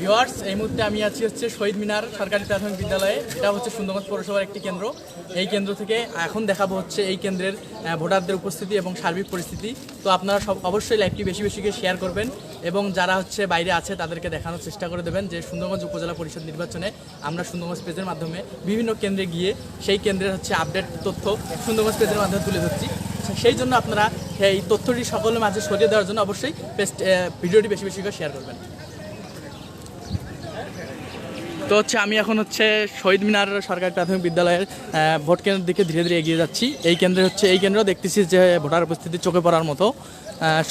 Viewers এই মুহূর্তে আমি আছি হচ্ছে শহীদ মিনার সরকারি প্রাথমিক বিদ্যালয়ে। এটা হচ্ছে সুন্দরগঞ্জ পৌরসভার একটি কেন্দ্র। এই কেন্দ্র থেকে এখন দেখাবো হচ্ছে এই কেন্দ্রের ভোটারদের উপস্থিতি এবং সার্বিক পরিস্থিতি। তো আপনারা সব অবশ্যই লাইভটি বেশি বেশি করে শেয়ার করবেন এবং যারা হচ্ছে বাইরে আছে তাদেরকে দেখানোর চেষ্টা করে দেবেন যে সুন্দরগঞ্জ উপজেলা পরিষদ নির্বাচনে আমরা সুন্দরগঞ্জ পেজের মাধ্যমে বিভিন্ন কেন্দ্রে গিয়ে সেই কেন্দ্রের হচ্ছে আপডেট তথ্য সুন্দরগঞ্জ পেজের মাধ্যমে তুলে ধরছি। সেই জন্য আপনারা এই তথ্যটি সকলের মাঝে সরিয়ে দেওয়ার জন্য অবশ্যই পেস্ট ভিডিওটি বেশি বেশি করে শেয়ার করবেন। তো হচ্ছে আমি এখন হচ্ছে শহীদ মিনার সরকারি প্রাথমিক বিদ্যালয়ের ভোট কেন্দ্রের দিকে ধীরে ধীরে এগিয়ে যাচ্ছি। এই কেন্দ্রে হচ্ছে, এই কেন্দ্র দেখতেছি যে ভোটার উপস্থিতি চোখে পড়ার মতো।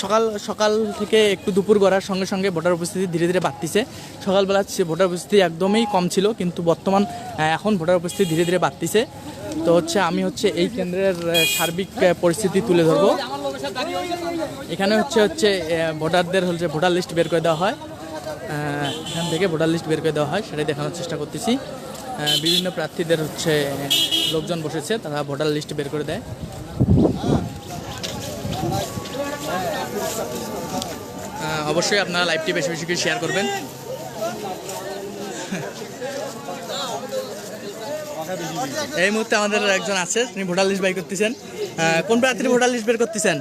সকাল সকাল থেকে একটু দুপুর গড়ার সঙ্গে সঙ্গে ভোটার উপস্থিতি ধীরে ধীরে বাড়তিছে। সকালবেলা ভোটার উপস্থিতি একদমই কম ছিল, কিন্তু বর্তমান এখন ভোটার উপস্থিতি ধীরে ধীরে বাড়তিছে। তো হচ্ছে আমি হচ্ছে এই কেন্দ্রের সার্বিক পরিস্থিতি তুলে ধরবো। এখানে হচ্ছে হচ্ছে ভোটারদের হচ্ছে ভোটার লিস্ট বের করে দেওয়া হয়। এখান থেকে ভোটার লিস্ট বের করে দেওয়া হয়, সেটাই দেখানোর চেষ্টা করতেছি। বিভিন্ন প্রার্থীদের হচ্ছে, লোকজন বসেছে, তারা ভোটার লিস্ট বের করে দেয়। অবশ্যই আপনারা লাইভটি বেশি বেশি করে শেয়ার করবেন। এই মুহূর্তে আমাদের একজন আছে তিনি ভোটার লিস্ট বের করতেছেন। কোন প্রার্থীর ভোটার লিস্ট বের করতেছেন?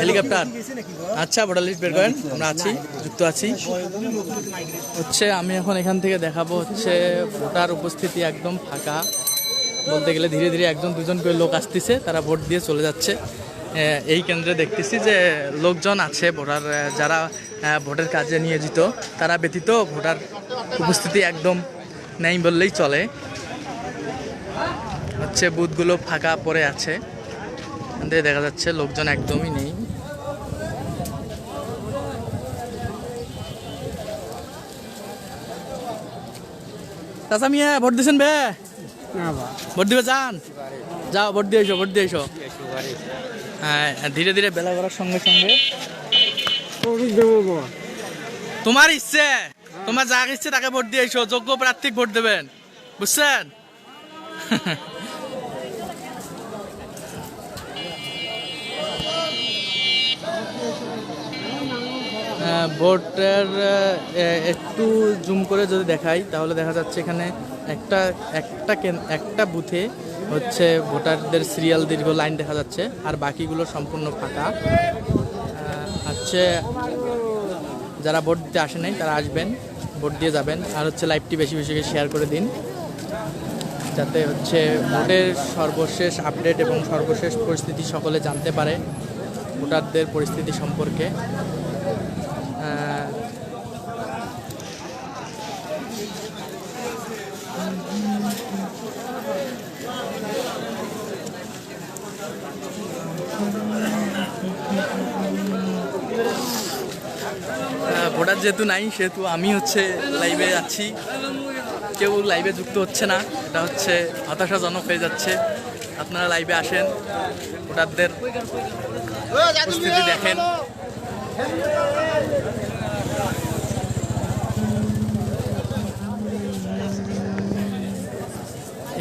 হেলিকপ্টার আচ্ছা ভোটার লিস্ট বের করেন আমরা আছি যুক্ত আছি। হচ্ছে আমি এখন এখান থেকে দেখাবো হচ্ছে ভোটার উপস্থিতি একদম ফাঁকা। বলতে গেলে ধীরে ধীরে একজন দুজন করে লোক আসতেছে তারা ভোট দিয়ে চলে যাচ্ছে। এই কেন্দ্রে দেখতেছি যে লোকজন আছে ভোটার যারা ভোটের কাজে নিয়োজিত তারা ব্যতীত ভোটার উপস্থিতি একদম নেই বললেই চলে। হচ্ছে বুথগুলো ফাঁকা পড়ে আছে। দেখা যাচ্ছে লোকজন একদমই নেই। চাচা মিয়া ভোট দিয়েছেন বে? ভোট দিবে যান যাও ভোট দিয়ে এসো ভোট দিয়ে এসো। হ্যাঁ ধীরে ধীরে বেলা করার সঙ্গে সঙ্গে। তোমার ইচ্ছে। তোমার যা ইচ্ছে তাকে ভোট দিয়ে এসো যোগ্য প্রার্থী ভোট দেবেন। বুঝছেন? আহ, ভোটের একটু জুম করে যদি দেখাই তাহলে দেখা যাচ্ছে এখানে একটা একটা একটা বুথে হচ্ছে ভোটারদের সিরিয়াল দীর্ঘ লাইন দেখা যাচ্ছে আর বাকিগুলো সম্পূর্ণ ফাঁকা। হচ্ছে যারা ভোট দিতে আসে নাই তারা আসবেন। ভোট দিয়ে যাবেন। আর হচ্ছে লাইভটি বেশি বেশি শেয়ার করে দিন। যাতে হচ্ছে ভোটের সর্বশেষ আপডেট এবং সর্বশেষ পরিস্থিতি সকলে জানতে পারে ভোটারদের পরিস্থিতি সম্পর্কে। আহ, আহ, ভোটার যেহেতু নাই, সেহেতু আমি হচ্ছে লাইভে যাচ্ছি কেউ লাইভে যুক্ত হচ্ছে না। এটা হচ্ছে হতাশাজনক হয়ে যাচ্ছে। আপনারা লাইভে আসেন, ভোটারদের উপস্থিতি দেখেন।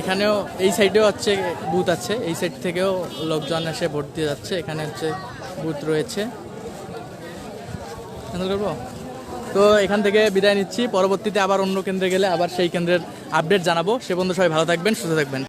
এখানেও, এই সাইডেও হচ্ছে বুথ আছে। এই সাইড থেকেও লোকজন এসে ভোট দিয়ে যাচ্ছে। এখানে হচ্ছে বুথ রয়েছে। করব? তো এখান থেকে বিদায় নিচ্ছি। পরবর্তীতে আবার অন্য কেন্দ্রে গেলে আবার সেই কেন্দ্রের আপডেট জানাব। সে বন্ধু সবাই ভালো থাকবেন, সুস্থ থাকবেন।